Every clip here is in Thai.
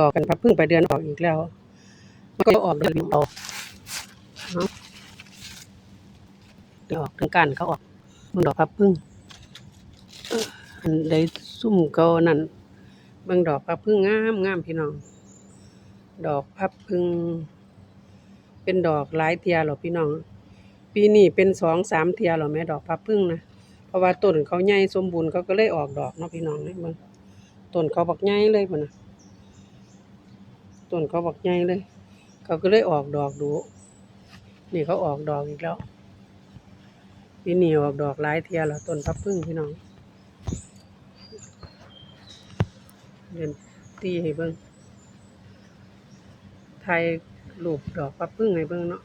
ดอกกันพับพึ่งไปเดือนออกอีกแล้ว มันก็ออกเดือนออกเนาะดออกถึงกันเขาออกมึงดอกพับพึ่งอันใดซุ่มก่านั่นบิ่งดอกพับพึ่งงามงามพี่น้อง ดอกพับพึ่งเป็นดอกหลายเทียหรอพี่น้อง ปีนี้เป็นสองสามเทียหรอแม่ดอกพับพึ่งนะเพราะว่าต้นเขาใหญ่สมบูรณ์เขาก็เลยออกดอกเนาะพี่น้องนี่มันต้นเขาบักใหญ่เลยพุ่นนะ ต้นเขาบักใหญ่เลย เขาก็เลยออกดอกดู นี่เขาออกดอกอีกแล้วปีนี้ออกดอกหลายเทียแล้วต้นพับพึ่งพี่น้องเดินตีให้เบิ่งไทยรูปดอกพับพึ่งให้เบิ่งเนาะ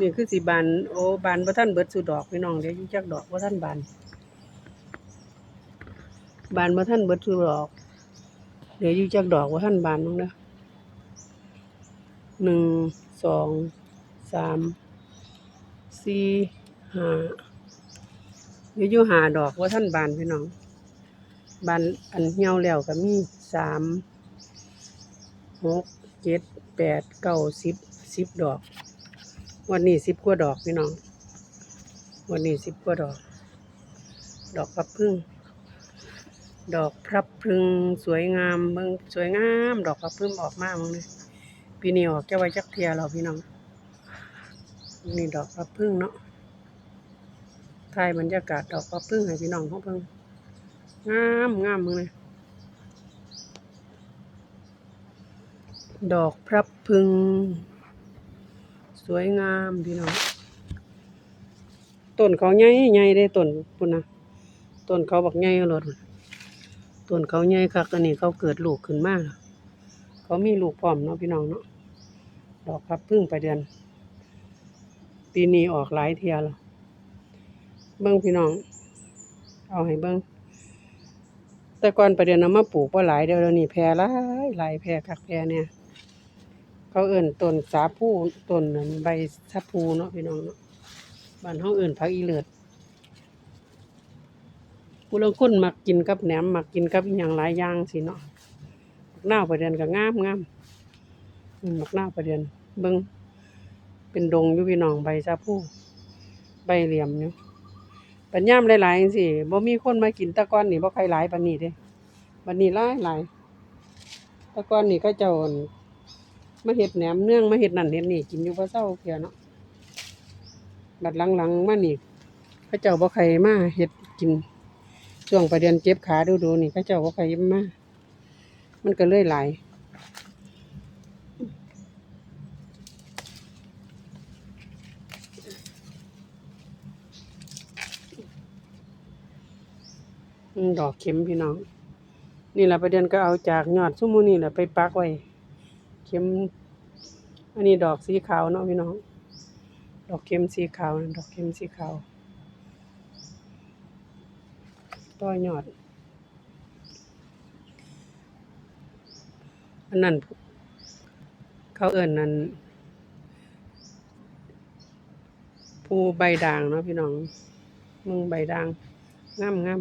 นี่คือสีบานโอ้บานบ่ท่านเบิดสู่ดอกพี่น้องเดี๋ยวยู่จักดอกบ่ท่านบานบานบ่ท่านเบิดสู่ดอกเดี๋ยวยู่จักดอกบ่ท่านบานน้องเด้อ หนึ่งสองสามสี่ห้าเดี๋ยวอยู่หาดอกว่าท่านบานพี่น้องบานอันเหี่ยวแล้วก็มีสามหกเจ็ดแปดเก้าสิบสิบดอก วันนี้สิบกว่าดอกพี่น้อง วันนี้สิบกว่าดอก ดอกพับพึ่ง ดอกพรับพรึงสวยงามเบิ่งสวยงาม ดอกพับพึ่งออกมากมึงเลย ปีนี้ออกจะไว้จักเทียเราพี่น้องนี่ดอกพับพึ่งเนาะถ่ายบรรยากาศดอกพับพึ่งให้พี่น้องเขาเพิ่งงามงามมึงเลยดอกพรับพึงสวยงามพี่น้องต้นเขาใหญ่ใหญ่ได้ต้นปุ่นนะต้นเขาบักใหญ่รถต้นเขาใหญ่คักอันนี้เขาเกิดลูกขึ้นมาแล้วเขามีลูกพร้อมเนาะพี่น้องเนาะ ดอกพับพึ่งไปเดือน ปีนี้ออกหลายเทียแล้วเบิ้งพี่น้อง เอาให้เบิ้งแต่ก่อนไปเดือนเอามาปลูกว่าหลายเดี๋ยวนี้แพร่หลายหลายแพร่คักแพร่เนี่ย เขาเอิ่นต้นสาพูต้ต้นใบสะพูเนาะพี่น้องเนาะบ้านเขาเอิ่นผักอีเลือดผู้ลางคนมักกินกับแหนมมักกินกับอหย่างหลายอย่างสิเนาะหน้าวไปเดือนก็งามงาม มักหน้าประเด็นเบิ่งเป็นดงอยู่พี่น้องใบชาพูใบเหลี่ยมอยู่ปัญญามหลายๆจังซี่บ่มีคนมากินตะก้อนนี่บ่ใครหลายปานนี้เด้บัดนี้หลายหลายตะก้อนนี่ก็เจ้ามาเฮ็ดแหนมเนื่องมาเฮ็ดนั่นเฮ็ดนี่กินอยู่บ่เซาเพียเนาะบัดหลังๆมานี่เขาเจ้าบ่ใครมาเฮ็ดกินช่วงประเดือนเจ็บขาดูๆนี่เขาเจ้าบ่ใครมามันก็เลื่อยหลาย ดอกเข็มพี่น้อง นี่แหละประเด็นก็เอาจากยอดซุมูนี่แหละไปปักไว้ เข็ม อันนี้ดอกสีขาวเนาะพี่น้อง ดอกเข็มสีขาวดอกเข็มสีขาวต่อยอด อันนั้นเขาเอิ่นนั่นผู้ใบด่างเนาะพี่น้องมึงใบด่างงามงาม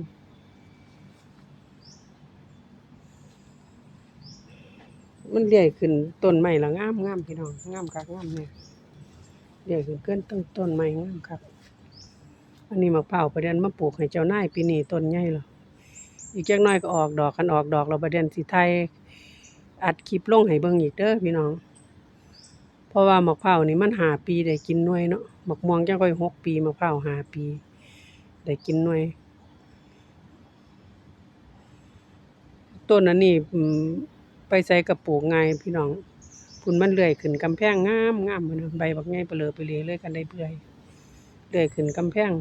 มันเลื่อยขึ้นต้นไม้ละงามงามพี่น้องงามคักงามเนี่ยเลื่อยขึ้นเกินต้นต้นไม้งามครับ อันนี้มะพร้าวประเด็นมาปลูกให้เจ้านายปีนี้ต้นใหญ่แล้วอีกจักหน้อยก็ออกดอกคันออกดอกเราประเด็นสิไทยอัดคลิปลงให้เบิ่งอีกเด้อพี่น้อง เพราะว่ามะพร้าวนี่มันหาปีได้กินหน่วยเนาะมะม่วงจังค่อยหกปีมะพร้าวหาปี ได้กินหน่วยต้นอันนี้อืม ไปใส่กระปลูกง่ายพี่น้องพุ่นมันเลื่อยขึ้นกำแพงงามงามมันใบบักใหญ่เปลือไปเลยเลยกันได้เบื่อยเลื่อยขึ้นกำแพง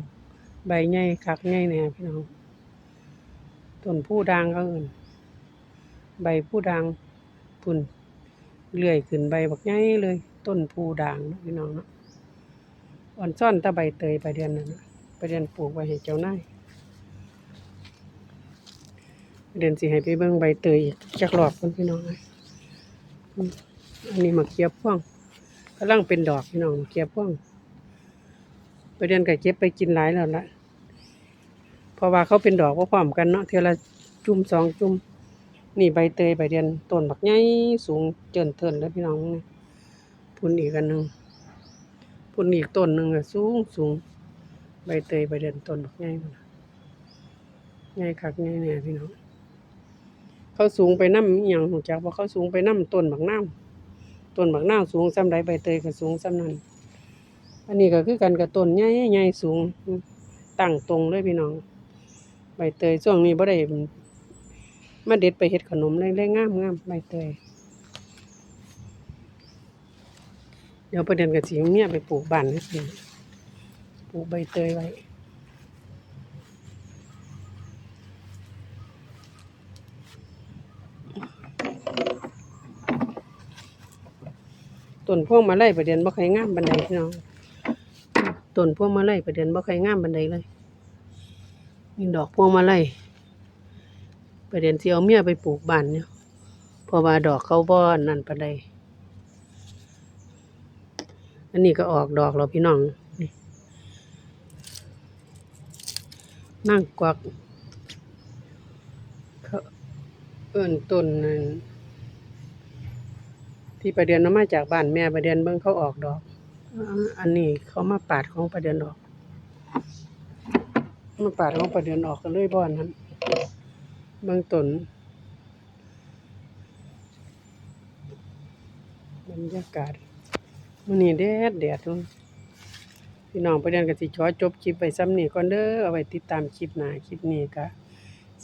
ใบใหญ่คักใหญ่แน่พี่น้องต้นผู้ด่างเขาเอื่น ใบผู้ด่างพุ่นเลื่อยขึ้นใบบักใหญ่เลย ต้นผู้ด่างนะพี่น้องเนาะอ่อนซ่อนตะใบเตยไปเดือนนั้นนะไปเดือนปลูกไว้ให้เจ้านาย เดินสิให้ไปเบิ่งใบเตยจักรอบคนพี่น้องอันนี้มะเขียบพ่วงกำลังเป็นดอกพี่น้องมะเขียบพ่วงไปเดินก็เก็บไปกินหลายแล้วละเพราะว่าเขาเป็นดอกว่าพร้อมกันเนาะเทละจุ่มสองจุ่มนี่ใบเตยใบเดือนต้นบักใหญ่สูงเจินเทินเลยพี่น้องนี่พุ่นอีกอันหนึ่งพุ่นอีกต้นหนึ่งอะสูงสูงใบเตยใบเดือนต้นบักใหญ่พุ่นน่ะใหญ่คักใหญ่แน่พี่น้อง เขาสูงไปนำอีหยังฮู้จักบ่เขาสูงไปนำต้นบักนาวต้นบักนาวสูงส่ำใดใบเตยก็สูงส่ำนั้นอันนี้ก็คือกันกับต้นใหญ่ๆสูงตั้งตรงเลยพี่น้อง ใบเตยช่วงนี้บ่ได้มาเด็ดไปเฮ็ดขนมเลยเลยงามใบเตยเดี๋ยวประเด็นก็สิเอาเมียไปปลูกบ้านให้สิปลูกใบเตยไว้ ต้นพวงมาลัยประเด็นบ่ค่อยงามปานใดพี่น้องต้นพวงมาลัยประเด็นบ่ค่อยงามปานใดเลยนี่ดอกพวงมาลัยประเด็นสิเอาเมียไปปลูกบ้านเนี่ยพราะว่าดอกเขาบ่นั่นปานใดอันนี้ก็ออกดอกแล้วพี่น้องนี่นั่งกวักเอิ้นต้นนั่น ที่ประเด็นเอามาจากบ้านแม่ประเด็นเบิ่งเขาออกดอก อันนี้เขามาปาดของประเด็นออกมาปาดของประเด็นออกกันเลยบ่อนนั้นเบื้งตนบรรยากาศมื้อนี้แดดแดดเนาะพี่น้องประเด็นก็สิขอจบคลิปไว้ซ้ำนี้ก่อนเด้อเอาไว้ติดตามคลิปหน้าคลิปนี้ก็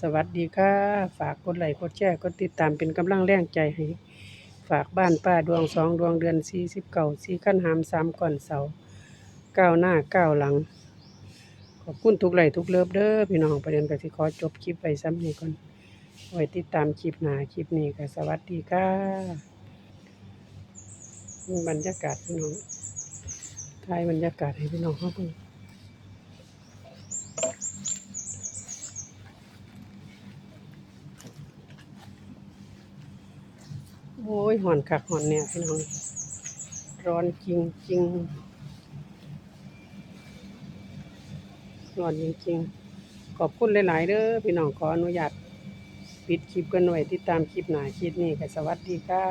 สวัสดีค่ะ ฝากกดไลค์กดแชร์กดติดตามเป็นกำลังแรงใจให้ ฝากบ้านป้าดวงสองดวงเดือนสี่สิบเก้าสี่ขั้นหามสามก่อนเสาก้าวหน้าก้าวหลัง ขอบคุณทุกไลทุกเลิฟเด้อพี่น้องประเด็นก็สิขอจบคลิปไปซ้ำนี้ก่อนไว้ติดตามคลิปหน้าคลิปนี้ก็สวัสดีค่ะบรรยากาศพี่น้องถ่ายบรรยากาศให้พี่น้องเขาเโอ้ยหอนคักหอนเนี่ยพี่น้อง ร้อนจริงจริงร้อนจริงๆ ขอบคุณหลาย ๆเด้อพี่น้องขออนุญาตปิดคลิปกันไว้ติดตามคลิปหน้าคลิปนี้ก็สวัสดีค่ะ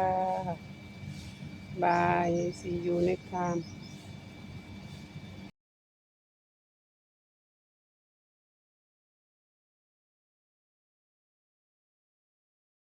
บาย see you next time